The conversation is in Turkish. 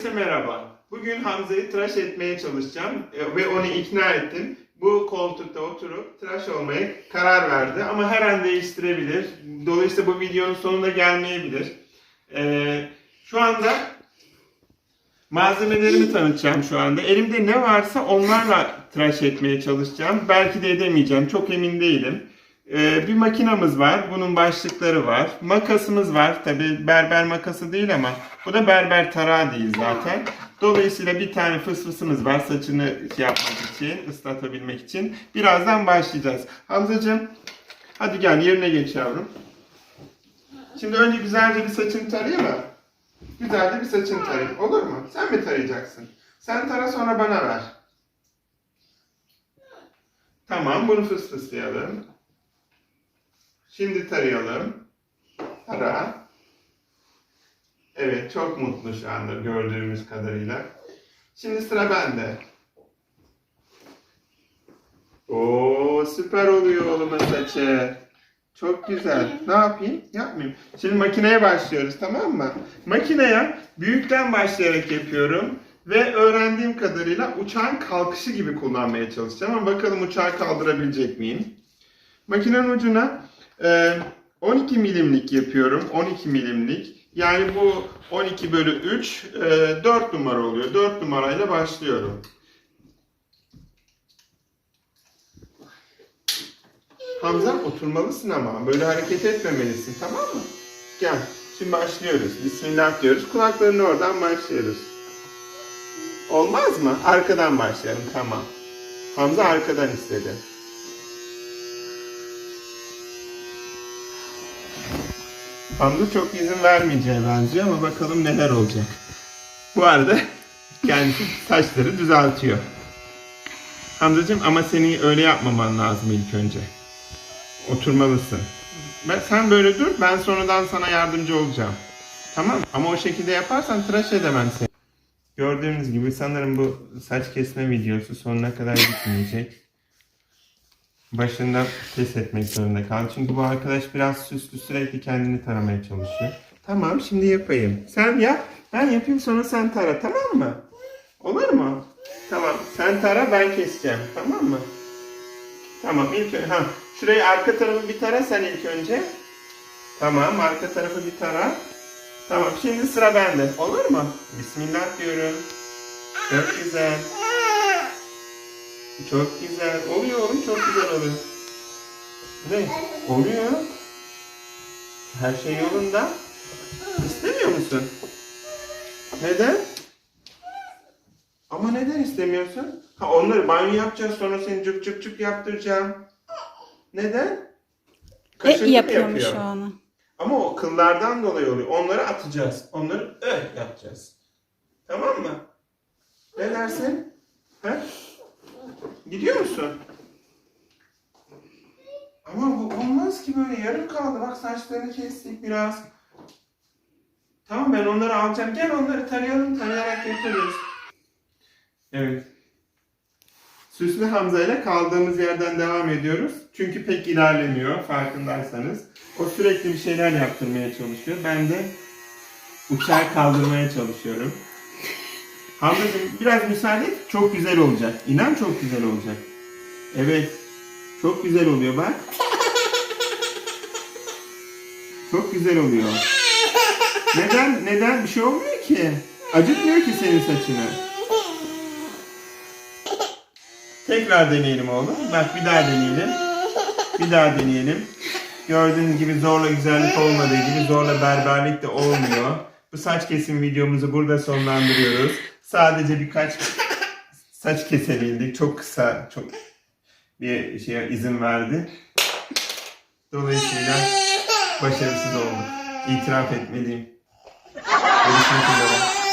Herkese merhaba. Bugün Hamza'yı tıraş etmeye çalışacağım e, ve onu ikna ettim. Bu koltukta oturup tıraş olmaya karar verdi ama her an değiştirebilir. Dolayısıyla bu videonun sonunda gelmeyebilir. Ee, şu anda malzemelerimi tanıtacağım şu anda. Elimde ne varsa onlarla tıraş etmeye çalışacağım. Belki de edemeyeceğim. Çok emin değilim. Ee, bir makinamız var. Bunun başlıkları var. Makasımız var. Tabi berber makası değil ama bu da berber tarağı değil zaten. Dolayısıyla bir tane fısfısımız var saçını şey yapmak için, ıslatabilmek için. Birazdan başlayacağız. Hamzacığım hadi gel yerine geç yavrum. Şimdi önce güzelce bir saçını tarayayım mı? Güzelce bir saçını tarayayım. Olur mu? Sen mi tarayacaksın? Sen tara sonra bana ver. Tamam bunu fısfıslayalım. Şimdi tarayalım. Tara. Evet çok mutlu şu anda gördüğümüz kadarıyla. Şimdi sıra bende. Oo süper oluyor oğlumun saçı. Çok güzel. Ne yapayım? Yapmayayım. Şimdi makineye başlıyoruz tamam mı? Makineye büyükten başlayarak yapıyorum. Ve öğrendiğim kadarıyla uçağın kalkışı gibi kullanmaya çalışacağım. Ama bakalım uçağı kaldırabilecek miyim? Makinenin ucuna 12 milimlik yapıyorum. 12 milimlik. Yani bu 12 bölü 3 e, 4 numara oluyor. 4 numarayla başlıyorum. Hamza oturmalısın ama böyle hareket etmemelisin tamam mı? Gel şimdi başlıyoruz. Bismillah diyoruz. Kulaklarını oradan başlıyoruz. Olmaz mı? Arkadan başlayalım tamam. Hamza arkadan istedi. Hamza çok izin vermeyeceğe benziyor ama bakalım neler olacak. Bu arada kendisi saçları düzeltiyor. Hamzacığım ama seni öyle yapmaman lazım ilk önce. Oturmalısın. Ben, sen böyle dur, ben sonradan sana yardımcı olacağım. Tamam Ama o şekilde yaparsan tıraş edemem seni. Gördüğünüz gibi sanırım bu saç kesme videosu sonuna kadar gitmeyecek. Başından pes etmek zorunda kaldım. Çünkü bu arkadaş biraz süslü sürekli kendini taramaya çalışıyor. Tamam şimdi yapayım. Sen yap. Ben yapayım sonra sen tara tamam mı? Olur mu? Tamam. Sen tara ben keseceğim. Tamam mı? Tamam ilk önce. Ha, şurayı arka tarafı bir tara sen ilk önce. Tamam arka tarafı bir tara. Tamam şimdi sıra bende. Olur mu? Bismillah diyorum. Çok güzel. Çok güzel. Oluyor oğlum çok güzel oluyor. Ne? Oluyor. Her şey yolunda. İstemiyor musun? Neden? Ama neden istemiyorsun? Ha onları banyo yapacağız sonra seni cık cık cık yaptıracağım. Neden? E, Kaşıntı yapıyormuş yapıyor? onu. Ama o kıllardan dolayı oluyor. Onları atacağız. Onları öh yapacağız. Tamam mı? Ne dersin? He? Gidiyor musun? Ama bu olmaz ki böyle yarım kaldı. Bak saçlarını kestik biraz. Tamam ben onları alacağım. Gel onları tarayalım. Tarayarak yaparız. Evet. Süslü Hamza ile kaldığımız yerden devam ediyoruz. Çünkü pek ilerlemiyor farkındaysanız. O sürekli bir şeyler yaptırmaya çalışıyor. Ben de uçağı kaldırmaya çalışıyorum. Hamzacığım biraz müsaade et. Çok güzel olacak. İnan çok güzel olacak. Evet. Çok güzel oluyor bak. Çok güzel oluyor. Neden? Neden? Bir şey olmuyor ki. Acıtmıyor ki senin saçını. Tekrar deneyelim oğlum. Bak bir daha deneyelim. Bir daha deneyelim. Gördüğünüz gibi zorla güzellik olmadığı gibi zorla berberlik de olmuyor. Bu saç kesim videomuzu burada sonlandırıyoruz. Sadece birkaç saç kesebildik. Çok kısa, çok bir şeye izin verdi. Dolayısıyla başarısız olduk. İtiraf etmeliyim. Görüşmek üzere.